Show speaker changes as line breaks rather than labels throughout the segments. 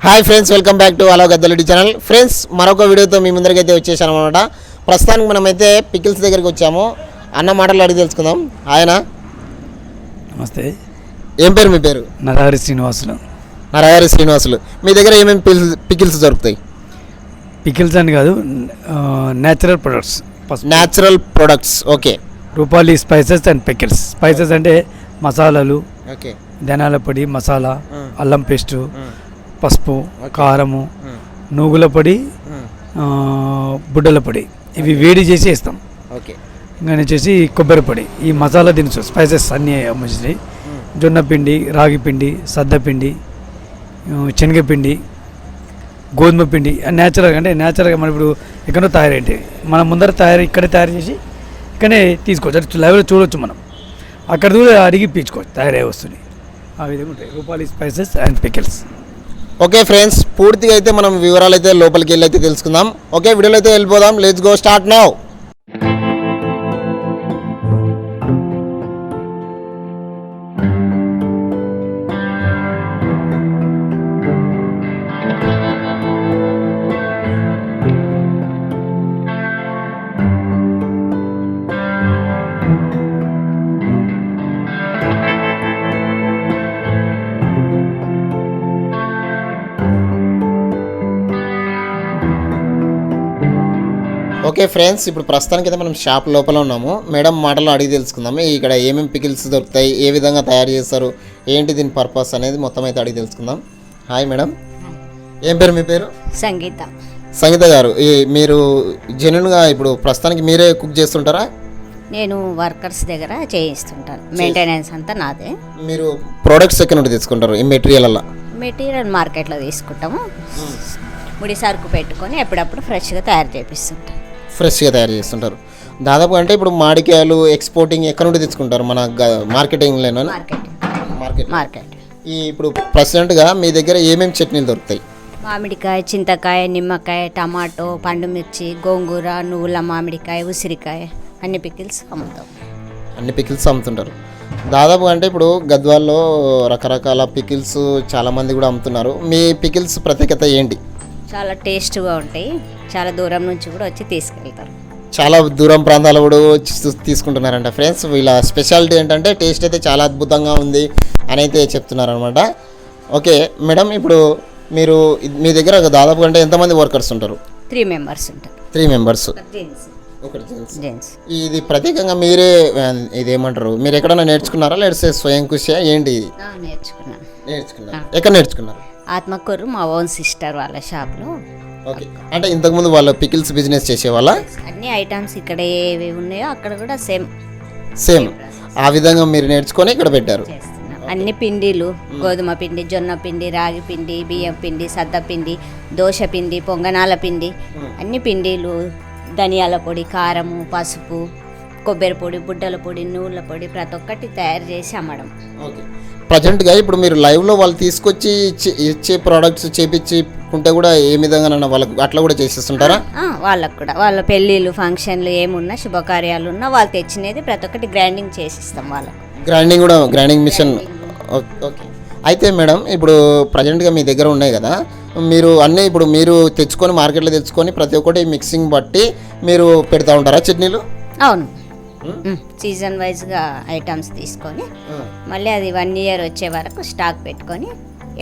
Hi friends welcome back to అలో గద్దలడి channel friends మరొక వీడియోతో మీ ముందరికైతే వచ్చేసాను అనమాట ప్రస్తుతానికి మనమైతే పికిల్స్ దగ్గరికి వచ్చాము. అన్న మాటలు అడిగి తెలుసుకుందాం. ఆయన?
నమస్తే.
ఏం పేరు మీ పేరు?
నరహరి శ్రీనివాసులు.
నరగారి శ్రీనివాసులు. మీ దగ్గర ఏమేమి పికిల్స్ పికిల్స్ దొరుకుతాయి?
పికిల్స్ అని కాదు natural products
natural products okay
Rupali spices and pickles. Spices అంటే మసాలాలు
ఓకే
ధనాల పొడి మసాలా
మ్మ్.
అల్లం పేస్టు
మ్మ్.
పసుపు కారము నూగుల పొడి బుడ్డల పొడి. ఇవి వేడి చేసి ఇస్తాం
ఓకే.
ఇంకా వచ్చేసి కొబ్బరి పొడి ఈ మసాలా దినుసు స్పైసెస్ అన్నీ మంచిది జొన్న పిండి రాగి పిండి సద్ద పిండి ఆ, శనగపిండి గోధుమ పిండి న్యాచురల్గా అంటే న్యాచురల్గా మనం ఇప్పుడు ఎక్కడో తయారైంది మనం ముందర తయారు ఇక్కడే తయారు చేసి ఇక్కడే తీసుకోవచ్చు. అంటే లైవ్లో చూడొచ్చు మనం. అక్కడ కూడా అడిగి పీచుకోవచ్చు తయారయ్యే వస్తుంది ఆ విధంగా ఉంటాయి. Rupali spices and pickles.
Okay friends పూర్తిగా అయితే మనం వివరాలు అయితే లోపలికి వెళ్ళి అయితే తెలుసుకుందాం. ఓకే వీడియోలో అయితే వెళ్ళిపోదాం. Let's go start now okay friends ఇప్పుడు ప్రస్తుతానికి అయితే మనం షాప్ లోపల ఉన్నాము. మేడం మాటలు అడిగి తెలుసుకుందాము. ఇక్కడ ఏమేమి పికిల్స్ దొరుకుతాయి ఏ విధంగా తయారు చేస్తారు ఏంటి దీని పర్పస్ అనేది మొత్తం అయితే అడిగి తెలుసుకుందాం. Hi madam. ఏం పేరు మీ పేరు?
సంగీత.
సంగీత గారు ఈ మీరు జెన్యున్గా ఇప్పుడు ప్రస్తుతానికి మీరే కుక్ చేస్తుంటారా?
నేను వర్కర్స్ దగ్గర చేయిస్తుంటాను. మెయింటెనెన్స్ అంతా నాదే.
మీరు ప్రోడక్ట్స్ ఎక్కడ నుండి తీసుకుంటారు? ఈ మెటీరియల్
మెటీరియల్ మార్కెట్లో తీసుకుంటాము. ముడి సరుకు పెట్టుకొని ఎప్పుడప్పుడు ఫ్రెష్గా తయారు చేపిస్తుంటాం
ఫ్రెష్గా తయారు చేస్తుంటారు. దాదాపు అంటే ఇప్పుడు మామిడికాయలు ఎక్స్పోర్టింగ్ ఎక్కడ నుండి తెచ్చుకుంటారు? మన మార్కెటింగ్లోనే?
Market
market.
మార్కెట్.
ఈ ఇప్పుడు ప్రెసిడెంట్గా మీ దగ్గర ఏమేమి చట్నీలు దొరుకుతాయి?
మామిడికాయ చింతకాయ నిమ్మకాయ టమాటో పండు మిర్చి గోంగూర నువ్వుల మామిడికాయ ఉసిరికాయ అన్ని పికిల్స్ అమ్ముతాం.
అన్ని పికిల్స్ అమ్ముతుంటారు. దాదాపు అంటే ఇప్పుడు గద్వాల్లో రకరకాల పికిల్స్ చాలామంది కూడా అమ్ముతున్నారు. మీ పికిల్స్ ప్రత్యేకత ఏంటి?
చాలా టేస్ట్గా ఉంటాయి. చాలా దూరం నుంచి కూడా వచ్చి తీసుకెళ్తారు.
చాలా దూరం ప్రాంతాలు కూడా తీసుకుంటున్నారంట ఫ్రెండ్స్. వీళ్ళ స్పెషాలిటీ ఏంటంటే టేస్ట్ అయితే చాలా అద్భుతంగా ఉంది అని అయితే చెప్తున్నారు అనమాట ఓకే మేడం ఇప్పుడు మీరు మీ దగ్గర దాదాపు అంటే ఎంతమంది వర్కర్స్ ఉంటారు?
త్రీ మెంబర్స్ ఉంటారు.
త్రీ మెంబర్స్ ఇది ప్రత్యేకంగా మీరే ఇది ఏమంటారు మీరు ఎక్కడైనా నేర్చుకున్నారా? లేకపోతే స్వయం కృషి ఏంటి ఇది?
నేర్చుకున్నాను.
నేర్చుకున్నారు? ఎక్కడ నేర్చుకున్నారు?
ఆత్మకూరు మా ఓన్ సిస్టర్ వాళ్ళ షాప్లో.
ఓకే. అంటే ఇంతకుముందు వాళ్ళు పికిల్స్ బిజినెస్ చేసేవాళ్ళ?
అన్ని ఐటమ్స్ ఇక్కడ ఏవి ఉన్నాయో అక్కడ కూడా సేమ్.
సేమ్. ఆ విధంగా మీరు నేర్చుకొని ఇక్కడ పెట్టారు.
అన్ని పిండిలు గోధుమ పిండి జొన్న పిండి రాగి పిండి బియ్యం పిండి సద్ద పిండి దోశ పిండి పొంగనాల పిండి. అన్ని పిండిలు ధనియాల పొడి కారము పసుపు కొబ్బరి పొడి బుడ్డల పొడి నువ్వుల పొడి ప్రతి ఒక్కటి తయారు చేసి అమ్మడం.
ఓకే. ప్రజెంట్గా ఇప్పుడు మీరు లైవ్లో వాళ్ళు తీసుకొచ్చి ఇచ్చి ప్రోడక్ట్స్ చేపించుకుంటే కూడా ఏ విధంగా వాళ్ళకు అట్లా కూడా చేసేస్తుంటారా?
వాళ్ళకు కూడా. వాళ్ళ పెళ్ళిళ్ళు ఫంక్షన్లు ఏమున్నా శుభకార్యాలు ఉన్నా వాళ్ళు తెచ్చినది ప్రతి ఒక్కటి గ్రైండింగ్ చేసిస్తాం వాళ్ళకు.
గ్రైండింగ్ కూడా గ్రైండింగ్ మిషన్ ఓకే అయితే మేడం ఇప్పుడు ప్రజెంట్గా మీ దగ్గర ఉన్నాయి కదా మీరు అన్నీ ఇప్పుడు మీరు తెచ్చుకొని మార్కెట్లో తెచ్చుకొని ప్రతి ఒక్కటి మిక్సింగ్ బట్టి మీరు పెడతా ఉంటారా చట్నీలు?
అవును. సీజన్ వైజ్గా ఐటమ్స్ తీసుకొని మళ్ళీ అది వన్ ఇయర్ వచ్చే వరకు స్టాక్ పెట్టుకొని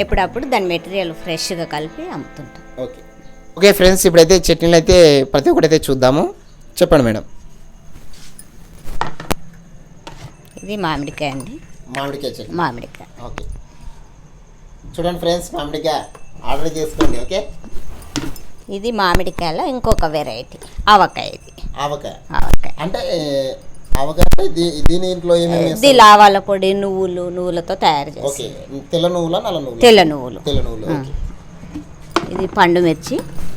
ఎప్పుడప్పుడు దాని మెటీరియల్ ఫ్రెష్గా కలిపి అమ్ముతుంటాం.
ఓకే. ఓకే ఫ్రెండ్స్ ఇప్పుడైతే చట్నీలు అయితే ప్రతి ఒక్కటి అయితే చూద్దాము. చెప్పండి మేడం.
ఇది మామిడికాయ అండి.
మామిడికాయ చట్నీ.
మామిడికాయ.
ఓకే. చూడండి ఫ్రెండ్స్ మామిడికాయ ఆర్డర్ చేసుకోండి ఓకే?
ఇది మామిడికాయలో ఇంకొక వెరైటీ ఆవకాయ ఇది.
ఆవకాయ.
ఆవకాయ.
అంటే ఆవకాయ ఏమేమి
ఇది? లావాల పొడి నువ్వులు నువ్వులతో తయారు చేసి
తెల్ల నువ్వులా నల్ల నువ్వులు?
తెల్ల నువ్వులు.
తెల్ల నువ్వులు ఓకే.
ఇది పండు మిర్చి.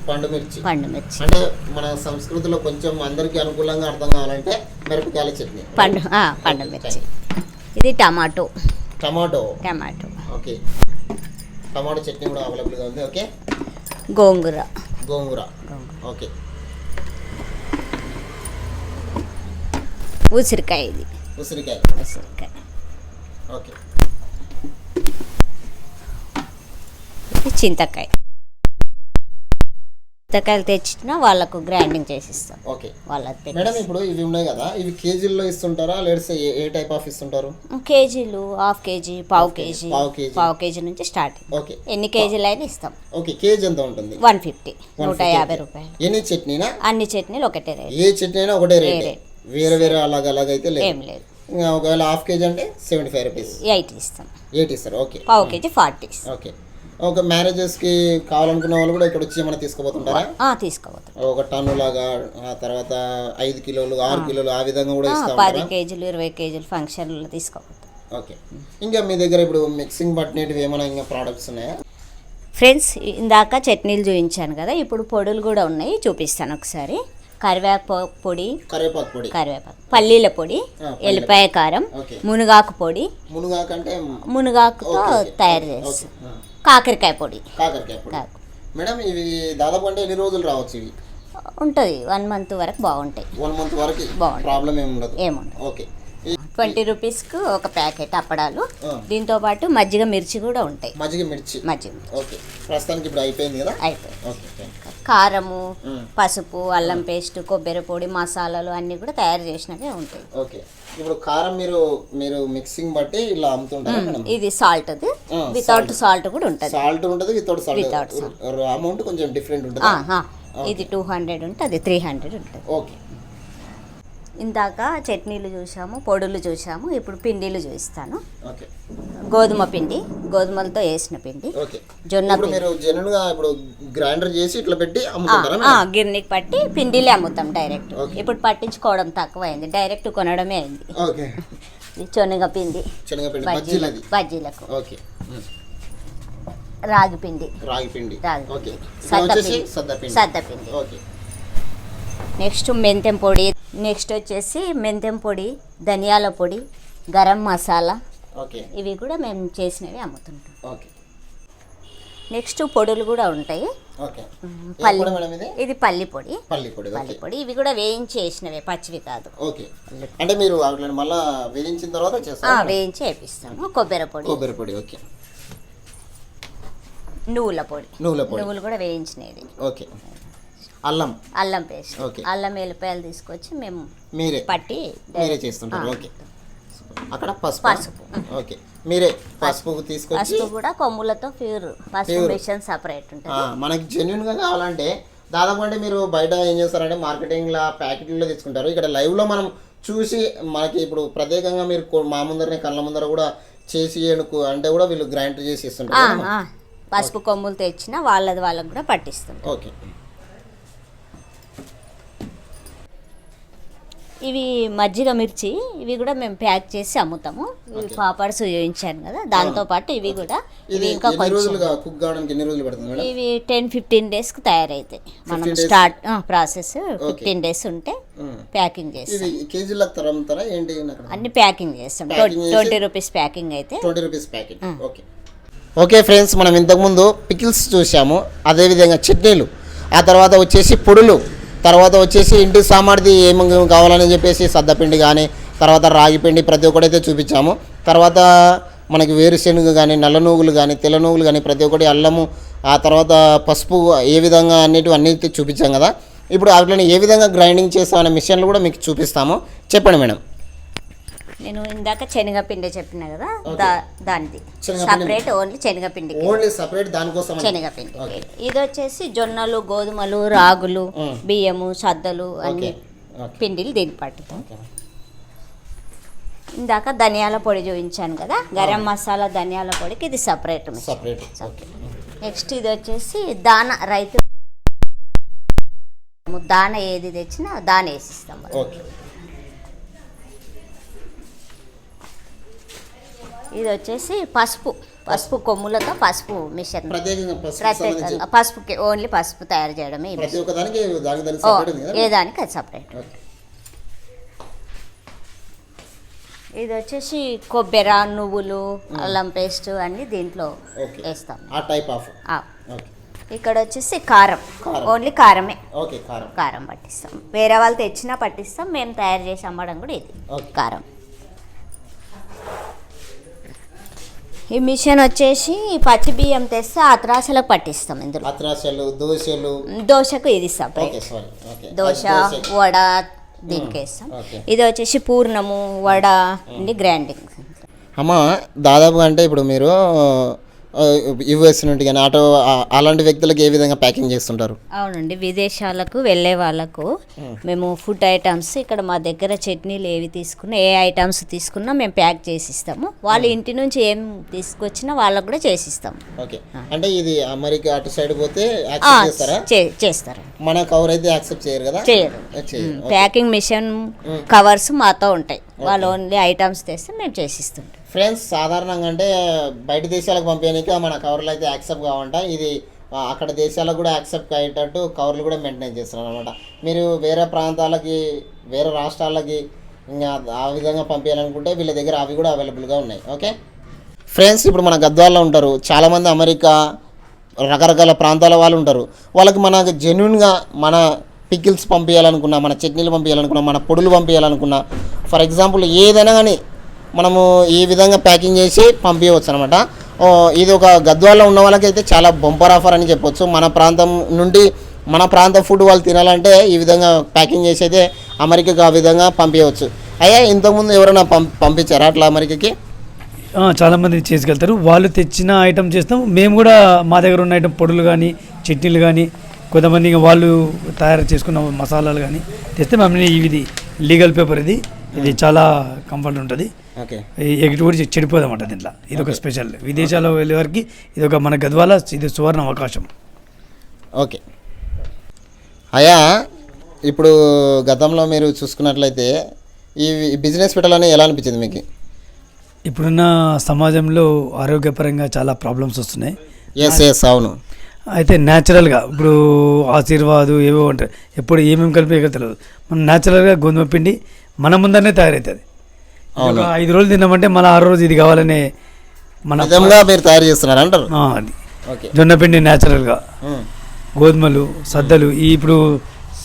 పండు మిర్చి.
పండు మిర్చి.
అంటే మన సంస్కృతిలో కొంచెం అందరికీ అనుకూలంగా అర్థం కావాలంటే మిరపకాయల చట్నీ.
పండు పండు మిర్చి. ఇది tomato.
Tomato.
Tomato.
Okay. Tomato chutney కూడా అవైలబుల్గా ఉంది ఓకే?
గోంగూర.
గోంగూర. ఓకే.
ఉసిరికాయ ఇది.
ఉసిరికాయ.
ఉసిరికాయ.
ఓకే.
ఇది చింతకాయ. చింతకాయలు తెచ్చిన వాళ్ళకు గ్రైండింగ్ చేసిస్తాం.
ఓకే.
వాళ్ళకి పెట్టి
మేడం ఇప్పుడు ఇవి ఉన్నాయి కదా ఇవి కేజీల్లో ఇస్తుంటారా? లేకపోతే ఏ- టైప్ ఆఫ్ ఇస్తుంటారు?
కేజీలు హాఫ్ కేజీ పావు కేజీ
పావు కేజీ.
నుంచి స్టార్ట్.
ఓకే.
ఎన్ని కేజీలు అయినా ఇస్తాం.
ఓకే కేజీ ఎంత ఉంటుంది?
వన్ ఫిఫ్టీ నూట
150.
యాభై రూపాయలు.
ఎన్ని చట్నీనా?
అన్ని చట్నీలు ఒకటే రేట్.
ఏ చట్నీ అయినా ఒకటే రేట్. వేరే వేరే అలాగ అలాగైతే లేదు.
ఏం లేదు.
ఇంకా ఒకవేళ హాఫ్ కేజీ అంటే సెవెంటీ ఫైవ్ రూపీస్.
ఎయిట్ ఇస్తాం.
ఎయిట్ ఇస్తారు ఓకే.
పావు కేజీ ఫార్టీ
ఓకే. ఒక మ్యారేజెస్కి కావాలనుకున్న వాళ్ళు కూడా ఇక్కడ వచ్చి ఏమైనా తీసుకుపోతుంటారా
తీసుకోవద్దు
ఒక టన్ను లాగా ఆ తర్వాత ఐదు కిలోలు ఆరు కిలోలు ఆ విధంగా కూడా ఇస్తా
పది కేజీలు ఇరవై కేజీలు ఫంక్షన్లు తీసుకోవద్దు
ఓకే. ఇంకా మీ దగ్గర ఇప్పుడు మిక్సింగ్ పట్టినవి ఏమైనా ఇంకా ప్రోడక్ట్స్ ఉన్నాయా?
ఫ్రెండ్స్ ఇందాక చట్నీలు చూపించాను కదా ఇప్పుడు పొడులు కూడా ఉన్నాయి చూపిస్తాను ఒకసారి. కరివేపాకు పొడి
కరివేపాకు పొడి.
కరివేపాకు. పల్లీల పొడి ఎల్లిపాయ కారం మునగాకు పొడి.
మునగాకంటే
మునగాకుతో
ఓకే, ఓకే.
తయారు చేస్తాం. కాకరకాయ పొడి.
కాకరకాయ పొడి. మేడం ఇవి దాదాపు అంటే ఎన్ని రోజులు రావచ్చు ఇవి?
ఉంటుంది. వన్ మంత్ వరకు బాగుంటాయి.
వన్ మంత్ వరకు
బాగుంటుంది.
ప్రాబ్లం ఏమి ఉండదు
ఏముండదు.
ఓకే.
ట్వంటీ రూపీస్కి ఒక ప్యాకెట్ అప్పడాలు. దీంతో పాటు మజ్జిగ మిర్చి కూడా ఉంటాయి.
మజ్జిగ మిర్చి.
మజ్జిగ
ఓకే. ప్రస్తుతానికి ఇప్పుడు అయిపోయింది కదా?
అయిపోయి
ఓకే ఓకే.
కారము. పసుపు అల్లం పేస్ట్ కొబ్బరి పొడి మసాలాలు అన్నీ కూడా తయారు చేసినవే ఉంటాయి.
ఓకే. ఇప్పుడు కారం మీరు మీరు మిక్సింగ్ బట్టి ఇలా అమ్ముతుంటారా
ఇది సాల్ట్ అది వితౌట్ సాల్ట్. కూడా ఉంటుంది.
సాల్ట్ ఉంటుంది వితౌట్ సాల్ట్. అమౌంట్ కొంచెం డిఫరెంట్ ఉంటుంది.
ఇది టూ హండ్రెడ్ ఉంటుంది అది త్రీ హండ్రెడ్ ఉంటుంది.
ఓకే.
ఇందాక చట్నీలు చూసాము పొడులు చూసాము ఇప్పుడు పిండిలు చూపిస్తాను.
ఓకే.
గోధుమ పిండి గోధుమలతో వేసిన పిండి జొన్న
మీరు ఇప్పుడు గ్రైండర్ చేసి ఇట్లా పెట్టి
పట్టి పిండిలే అమ్ముతాం డైరెక్ట్. ఇప్పుడు పట్టించుకోవడం తక్కువైంది డైరెక్ట్ కొనడమే అయింది. శనగ పిండి. బజ్జీలకు. రాగి పిండి.
రాగి పిండి.
రాగి
ఓకే.
పిండి.
ఇప్పుడు
సద్ద
వచ్చేసి
పిండి.
సద్ద పిండి.
సద్ద పిండి.
ఓకే.
నెక్స్ట్ మెంతెం పొడి నెక్స్ట్ వచ్చేసి మెంతెం పొడి ధనియాల పొడి గరం మసాలా.
ఓకే.
ఇవి కూడా మేము చేసినవి అమ్ముతుంటాం.
ఓకే.
నెక్స్ట్ పొడులు కూడా ఉంటాయి. పల్లి
ఇది?
పల్లి పొడి.
పల్లి పొడి
ఇవి కూడా వేయించి వేసినవే పచ్చివి కాదు.
ఓకే. అంటే మీరు మళ్ళా వేయించిన తర్వాత
వేయించి వేపిస్తాము. కొబ్బరి పొడి.
కొబ్బరి పొడి ఓకే.
నువ్వుల పొడి.
నువ్వుల పొడి.
నువ్వులు కూడా వేయించినది
ఓకే. అల్లం.
అల్లం పేస్ట్.
ఓకే.
అల్లం వెల్లిపాయలు తీసుకొచ్చి మేము
మీరే.
పట్టి
మీరే చేస్తుంటారు. ఓకే. అక్కడ పసుపు?
పసుపు.
ఓకే. మీరే పసుపు తీసుకొచ్చి
పసుపు కూడా కొమ్ములతో ప్యూర్ పసుపు. మిషన్ సపరేట్ ఉంటుంది.
మనకి జెన్యున్గా కావాలంటే దాదాపు అంటే మీరు బయట ఏం చేస్తారంటే మార్కెటింగ్ లా ప్యాకెట్లో తీసుకుంటారు ఇక్కడ లైవ్లో మనం చూసి మనకి ఇప్పుడు ప్రత్యేకంగా మీరు మా ముందరనే కళ్ళ ముందర కూడా చేసి ఎనుకు అంటే కూడా వీళ్ళు గ్రైండర్ చేసి ఇస్తుంటారు.
పసుపు కొమ్ములు తెచ్చిన వాళ్ళది వాళ్ళకి కూడా పట్టిస్తాం
ఓకే.
ఇవి మజ్జిగ మిర్చి ఇవి కూడా మేము ప్యాక్ చేసి అమ్ముతాము. ఇవి పాపడ్స్ చూపించాను కదా దాంతో పాటు ఇవి కూడా. ఇవి ఇంకా కొంచెం ఇవి టెన్ ఫిఫ్టీన్ డేస్కి తయారైతాయి. మనం
15 days?
Start process fifteen days ఉంటే. ప్యాకింగ్ చేస్తాం. అన్ని ప్యాకింగ్ చేస్తాం. ట్వంటీ రూపీస్ ప్యాకింగ్ అయితే.
Twenty rupees packet. Okay. Okay friends మనం ఇంతకుముందు పికిల్స్ చూసాము. అదేవిధంగా చట్నీలు. ఆ తర్వాత వచ్చేసి పొడులు. తర్వాత వచ్చేసి ఇంటి సామార్థి ఏమి కావాలని చెప్పేసి సద్దపిండి కానీ తర్వాత రాగిపిండి ప్రతి ఒక్కటైతే చూపించాము. తర్వాత మనకి వేరుశెనగ కానీ నల్ల నువ్వులు కానీ తెల్ల నువ్వులు కానీ ప్రతి ఒక్కటి అల్లము ఆ తర్వాత పసుపు ఏ విధంగా అన్నిటి అన్నీ చూపించాం కదా. ఇప్పుడు అట్లనే ఏ విధంగా గ్రైండింగ్ చేస్తామనే మిషన్లు కూడా మీకు చూపిస్తాము. చెప్పండి మేడం.
నేను ఇందాక శనగపిండి చెప్పిన కదా దానిది. సపరేట్ ఓన్లీ శనగపిండి.
ఓన్లీ సపరేట్ దానికోసం.
శనగపిండి. ఇది వచ్చేసి జొన్నలు గోధుమలు రాగులు
Mm.
బియ్యము సద్దలు అన్ని పిండిలు దీనికి పట్టుతాం ఇందాక ధనియాల పొడి చూపించాను కదా గరం మసాలా ధనియాల పొడికి ఇది సపరేట్
సపరేట్
నెక్స్ట్ ఇది వచ్చేసి దాన రైతు. దాన ఏది తెచ్చినా దాన వేసిస్తాం.
ఓకే
ఇది వచ్చేసి పసుపు పసుపు. కొమ్ములతో పసుపు మిషన్.
ప్రత్యేకంగా
పసుపుకి ఓన్లీ పసుపు తయారు చేయడమే ఏ దానికి అది సపరేట్. ఇది వచ్చేసి కొబ్బరి నువ్వులు అల్లం పేస్ట్ అన్ని దీంట్లో వేస్తాం.
ఆ టైప్ ఆఫ్.
ఇక్కడ వచ్చేసి కారం. ఓన్లీ కారమే.
ఓకే కారం.
కారం పట్టిస్తాం. వేరే వాళ్ళు తెచ్చినా పట్టిస్తాం. మేము తయారు చేసి అమ్మడం కూడా ఇది. కారం. ఈ మిషన్ వచ్చేసి పచ్చి బియ్యం తెస్తే అత్రాసలకు పట్టిస్తాం ఇందులో.
అత్రాసలు దోశలు.
దోశకు ఇది సపరేట్ దోశ వడ దీనికి వేస్తాం. ఇది వచ్చేసి పూర్ణము వడ అండి గ్రైండింగ్.
అమ్మ దాదాపుగా అంటే ఇప్పుడు మీరు యుఎస్ నుండి కానీ ఆటో అలాంటి వ్యక్తులకు ఏ విధంగా ప్యాకింగ్ చేస్తుంటారు?
అవునండి విదేశాలకు వెళ్ళే వాళ్ళకు మేము ఫుడ్ ఐటమ్స్ ఇక్కడ మా దగ్గర చట్నీలు ఏవి తీసుకున్నా ఏ ఐటమ్స్ తీసుకున్నా మేము ప్యాక్ చేసి ఇస్తాము వాళ్ళ ఇంటి నుంచి ఏం తీసుకొచ్చినా వాళ్ళకు కూడా చేసిస్తాము.
ఓకే. అంటే ఇది అమెరికా అటు సైడ్ పోతే చేస్తారా? మన కవర్ అయితే యాక్సెప్ట్ చేయరు కదా?
చేయరు. ప్యాకింగ్ మిషన్ కవర్స్ మాతో ఉంటాయి. వాళ్ళు ఓన్లీ ఐటమ్స్ తెస్తే మేము చేసిస్తుంటాం.
ఫ్రెండ్స్ సాధారణంగా అంటే బయట దేశాలకు పంపించడానికి మన కవర్లు అయితే యాక్సెప్ట్ కావంట. ఇది అక్కడ దేశాలకు కూడా యాక్సెప్ట్ అయ్యేటట్టు కవర్లు కూడా మెయింటైన్ చేస్తున్నారు అనమాట మీరు వేరే ప్రాంతాలకి వేరే రాష్ట్రాలకి ఇంకా ఆ విధంగా పంపించాలనుకుంటే వీళ్ళ దగ్గర అవి కూడా అవైలబుల్గా ఉన్నాయి. ఓకే? ఫ్రెండ్స్ ఇప్పుడు మన గద్వాల్లో ఉంటారు. చాలామంది అమెరికా రకరకాల ప్రాంతాల వాళ్ళు ఉంటారు. వాళ్ళకి మన జెన్యున్గా మన పికిల్స్ పంపించాలనుకున్నా మన చట్నీలు పంపించాలనుకున్నా మన పొడులు పంపించాలనుకున్నా ఫర్ ఎగ్జాంపుల్ ఏదైనా కానీ మనము ఈ విధంగా ప్యాకింగ్ చేసి పంపించవచ్చు అనమాట ఇది ఒక గద్వాల్లో ఉన్న వాళ్ళకైతే చాలా బొంపర్ ఆఫర్ అని చెప్పొచ్చు. మన ప్రాంతం నుండి మన ప్రాంత ఫుడ్ వాళ్ళు తినాలంటే ఈ విధంగా ప్యాకింగ్ చేసి అయితే అమెరికాకు ఆ విధంగా పంపించవచ్చు అయ్యా ఇంతకుముందు ఎవరైనా పం పంపించారా అట్లా అమెరికాకి?
చాలామంది చేసుకెళ్తారు. వాళ్ళు తెచ్చిన ఐటమ్ చేస్తాం. మేము కూడా మా దగ్గర ఉన్న ఐటమ్ పొడులు కానీ చట్నీలు కానీ కొంతమంది వాళ్ళు తయారు చేసుకున్న మసాలాలు కానీ తెస్తే మమ్మల్ని ఇది లీగల్ పేపర్ ఇది. ఇది చాలా కంఫర్ట్ ఉంటుంది. ఎగిటి కూడా చెడిపోదన్నమాట దీంట్లో. ఇది ఒక స్పెషల్. విదేశాల్లో వెళ్ళే వారికి ఇది ఒక మన గద్వాల ఇది సువర్ణ అవకాశం.
ఓకే. అయ్యా ఇప్పుడు గతంలో మీరు చూసుకున్నట్లయితే ఈ బిజినెస్ పెట్టాలని ఎలా అనిపించింది మీకు?
ఇప్పుడున్న సమాజంలో ఆరోగ్యపరంగా చాలా ప్రాబ్లమ్స్ వస్తున్నాయి.
ఎస్ ఎస్ అవును.
అయితే న్యాచురల్గా ఇప్పుడు ఆశీర్వాదు ఏవో ఉంటాయి ఎప్పుడు ఏమేమి కలిపి తెలియదు మనం న్యాచురల్గా గోధుమ పిండి మన ముందరనే తయారవుతుంది ఒక ఐదు రోజులు తిన్నామంటే మళ్ళీ ఆరు రోజు ఇది కావాలనే మన
మీరు తయారు చేస్తున్నారు అంటారు?
ఆ, అది.
ఓకే.
జొన్న పిండి న్యాచురల్గా.
ఉమ్.
గోధుమలు సద్దలు ఈ ఇప్పుడు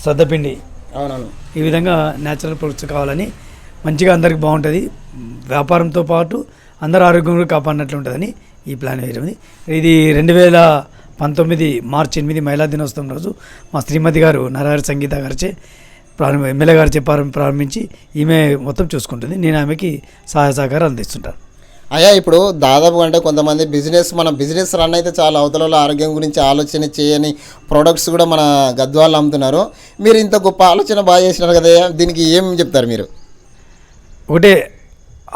సద్దపిండి.
అవునవును.
ఈ విధంగా న్యాచురల్ ప్రొడక్ట్స్ కావాలని మంచిగా అందరికి బాగుంటుంది. వ్యాపారంతో పాటు అందరు ఆరోగ్యం కూడా కాపాడినట్లు ఉంటుందని ఈ ప్లాన్ వేయడం ఇది రెండు వేల పంతొమ్మిది మార్చి ఎనిమిది మహిళా దినోత్సవం రోజు మా శ్రీమతి గారు నరహరి సంగీత గారిచే ప్రారంభ ఎమ్మెల్యే గారు చెప్పారు ప్రారంభించి ఈమె మొత్తం చూసుకుంటుంది. నేను ఆమెకి సహాయ సహకారాలు అందిస్తుంటాను.
అయ్యా ఇప్పుడు దాదాపు అంటే కొంతమంది బిజినెస్ మన బిజినెస్ రన్ అయితే చాలా అవతల ఆరోగ్యం గురించి ఆలోచన చేయని ప్రోడక్ట్స్ కూడా మన గద్వాళ్ళు అమ్ముతున్నారు. మీరు ఇంత గొప్ప ఆలోచన బాగా చేసినారు కదా దీనికి ఏం చెప్తారు మీరు?
ఒకటే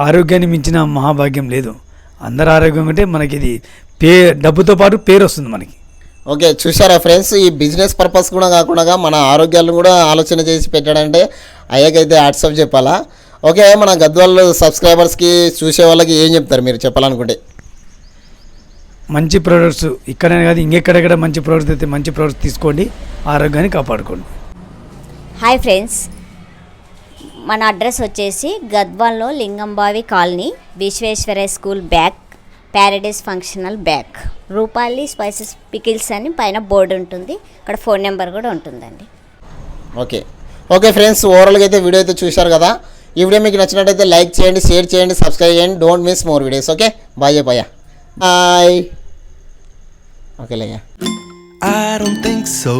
ఆరోగ్యాన్ని మించిన మహాభాగ్యం లేదు. అందరు ఆరోగ్యం ఉంటే మనకి ఇది పే డబ్బుతో పాటు పేరు వస్తుంది మనకి.
ఓకే చూసారా ఫ్రెండ్స్? ఈ బిజినెస్ పర్పస్ కూడా కాకుండా మన ఆరోగ్యాలను కూడా ఆలోచన చేసి పెట్టాడంటే అయ్యాకైతే వాట్సాప్ చెప్పాలా? ఓకే మన గద్వాల్ సబ్స్క్రైబర్స్కి చూసే వాళ్ళకి ఏం చెప్తారు మీరు చెప్పాలనుకుంటే?
మంచి ప్రోడక్ట్స్ ఇక్కడనే కాదు ఇంకెక్కడెక్కడ మంచి ప్రోడక్ట్స్ అయితే మంచి ప్రోడక్ట్స్ తీసుకోండి ఆరోగ్యాన్ని కాపాడుకోండి.
హాయ్ ఫ్రెండ్స్ మన అడ్రస్ వచ్చేసి గద్వాల్లో Lingambavi colony Visvesvaraya school back paradise functional back Rupali spices pickles అని పైన బోర్డు ఉంటుంది. ఇక్కడ ఫోన్ నెంబర్ కూడా ఉంటుందండి.
ఓకే. ఓకే ఫ్రెండ్స్ ఓవరాల్గా అయితే వీడియో అయితే చూశారు కదా? ఈ వీడియో మీకు నచ్చినట్టయితే లైక్ చేయండి షేర్ చేయండి సబ్స్క్రైబ్ చేయండి. Don't miss more videos okay? Bye చెప్పయ్యా bye okay లేయ్యా.
I don't think so.